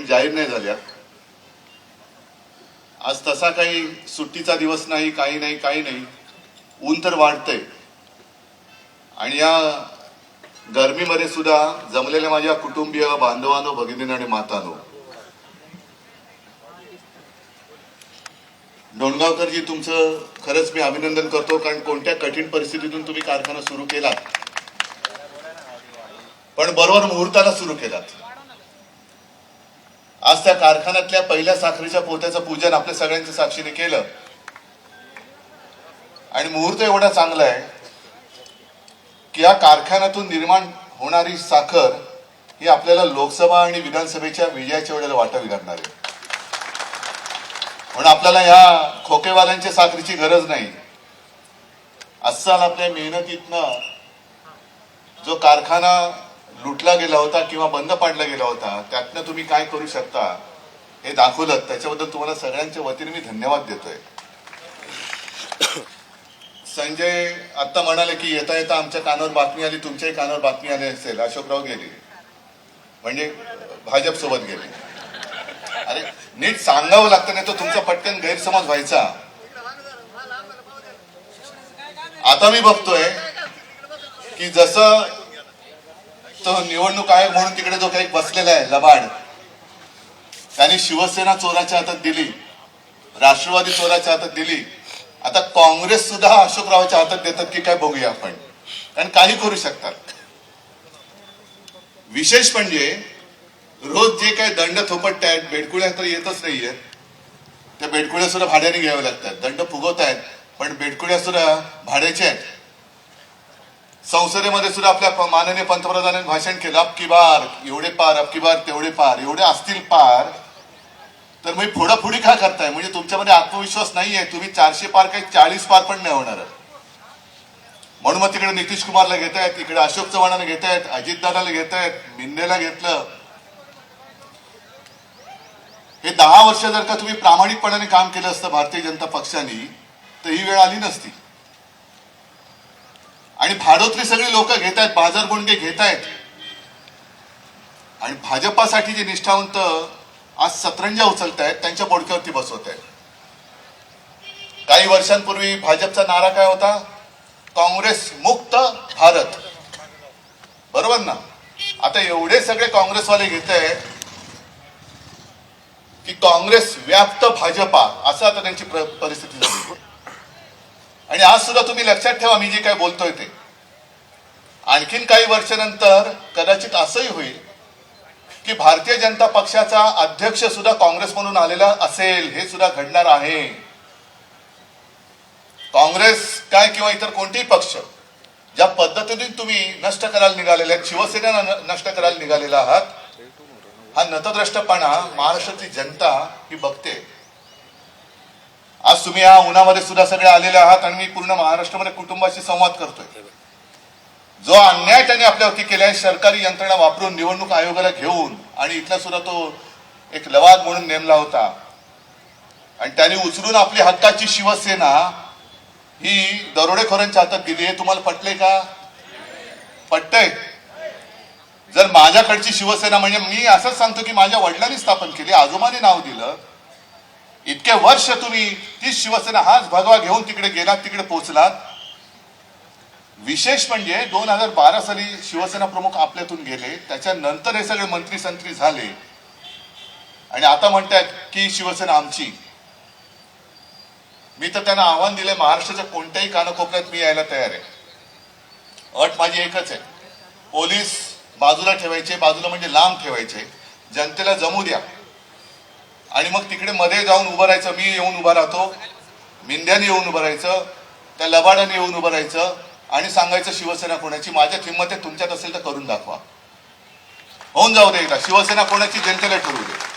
पण जाहीर नाही झाल्या. आज तसा काही सुट्टीचा दिवस नाही काही नाही काही नाही. ऊन तर वाढतंय. आणि या गरमीमध्ये सुद्धा जमलेल्या माझ्या कुटुंबीय बांधवांनो भगिनींनो आणि मातानो डोणगावकरजी तुमचं खरंच मी अभिनंदन करतो कारण कोणत्या कठीण परिस्थितीतून तुम्ही कारखाना सुरू केलात? पण बरोबर मुहूर्ताला सुरू केलात. आज त्या कारखान्यातल्या पहिल्या साखरेच्या पोत्याचं पूजन आपल्या सगळ्यांच्या साक्षीने केलं. आणि मुहूर्त एवढा चांगला आहे की या कारखान्यातून निर्माण होणारी साखर ही आपल्याला लोकसभा आणि विधानसभेच्या विजयाच्या वेळेला वाटावी लागणार आहे. म्हणून आपल्याला ह्या खोकेवाल्यांच्या साखरेची गरज नाही. अस्सल आपल्या मेहनतीतनं जो कारखाना लुटला गेला होता किंवा बंद पाडला गेला होता त्यातनं तुम्ही काय करू शकता हे दाखवलं त्याच्याबद्दल तुम्हाला सगळ्यांच्या वतीने मी धन्यवाद देतोय. संजय आता म्हणाले की येता येता आमच्या कानावर बातमी आली तुमच्याही कानावर बातमी आली असेल. अशोकराव गेले. म्हणजे भाजप सोबत गेले. अरे नीट सांगावं लागतं नाही तो तुमचा पटकन गैरसमज व्हायचा. आता मी बघतोय की जसं तो निवडणूक आयोग म्हणून तिकडे जो काही बसलेला आहे लबाड त्यांनी शिवसेना चोराच्या हातात दिली राष्ट्रवादी चोराच्या हातात दिली. आता काँग्रेस सुद्धा अशोकरावाच्या हातात देतात की काय बघूया आपण. कारण काही करू शकतात. विशेष म्हणजे रोज जे काही दंड थोपटतायत बेडकुळ्या तर येतच नाहीये त्या बेडकुळ्या सुद्धा भाड्याने घ्याव्या लागतात. दंड फुगवत आहेत पण बेडकुळ्या सुद्धा भाड्याच्या आहेत. संसदेमध्ये सुद्धा आपल्या माननीय पंतप्रधानांनी भाषण केलं अबकी बार एवढे पार अबकी बार तेवढे पार एवढे असतील पार तर मी फोडाफोडी का करताय? म्हणजे तुमच्यामध्ये आत्मविश्वास नाहीये तुम्ही चारशे पार काही चाळीस पार पण नाही होणार. म्हणून मग तिकडे नितीश कुमारला घेत आहेत इकडे अशोक चव्हाणाला घेत आहेत अजितदादाला घेत आहेत मिंदेला घेतलं. हे दहा वर्ष जर का तुम्ही प्रामाणिकपणाने काम केलं असतं भारतीय जनता पक्षाने तर ही वेळ आली नसती. आणि भाडोत्री सगळी लोक घेत आहेत बाजार गुंडे घेत आहेत आणि भाजपासाठी जे निष्ठावंत आज सतरंजा उचलत आहेत त्यांच्या बोडक्यावरती बसवत आहेत काही वर्षांपूर्वी भाजपचा नारा काय होता? काँग्रेस मुक्त भारत. बरोबर ना? आता एवढे सगळे काँग्रेसवाले घेत आहेत की काँग्रेस व्याप्त भाजपा असं आता त्यांची परिस्थिती आज सुद्धा तुम्ही लक्षात ठेवा मी जे काय बोलतोय ते. आणखीन काही वर्षानंतर कदाचित असंही होईल की भारतीय जनता पक्षाचा अध्यक्ष सुद्धा काँग्रेस म्हणून आलेला असेल हे सुद्धा घडणार आहे. काँग्रेस काय किंवा इतर कोणतेही पक्ष ज्या पद्धतीने तुम्ही नष्ट करायला निघालेले आहेत शिवसेना न- नष्ट करायला निघालेला आहात हा नतद्रष्टपणा महाराष्ट्रातली जनता ही बघते. आज तुम्ही या उन्हामध्ये सुद्धा सगळे आलेले आहात आणि मी पूर्ण महाराष्ट्रामध्ये कुटुंबाशी संवाद करतोय. जो अन्याय त्यांनी आपल्यावरती केलाय सरकारी यंत्रणा वापरून निवडणूक आयोगाला घेऊन आणि इथला सुद्धा तो एक लवाद म्हणून नेमला होता. आणि त्यांनी उचलून आपली हक्काची शिवसेना ही दरोडेखोरांच्या हातात दिली हे तुम्हाला पटले का? पटतय. जर माझ्याकडची शिवसेना म्हणजे मी असंच सांगतो की माझ्या वडिलांनी स्थापन केली आजोबाने नाव दिलं इतके वर्ष तुम्ही ती शिवसेना हाच भगवा घेऊन तिकडे गेलात तिकडे पोहोचलात. विशेष म्हणजे दोन हजार बारा साली शिवसेना प्रमुख आपल्यातून गेले त्याच्यानंतर हे सगळे मंत्री संत्री झाले. आणि आता म्हणतात की शिवसेना आमची. मी तर त्यांना आव्हान दिलंय महाराष्ट्राच्या कोणत्याही कानाकोपऱ्यात मी यायला तयार आहे. अट माझी एकच आहे. पोलीस बाजूला ठेवायचे बाजूला म्हणजे लांब ठेवायचे. जनतेला जमू द्या. आणि मग तिकडे मध्ये जाऊन उभं राहायचं. मी येऊन उभा राहतो. मिंद्याने येऊन उभं राहायचं. त्या लबाडाने येऊन उभं राहायचं. आणि सांगायचं शिवसेना कोणाची? माझ्यात हिंमत आहे तुमच्यात असेल तर करून दाखवा. होऊन जाऊ दे एकदा. शिवसेना कोणाची? जनतेला ठरवू दे.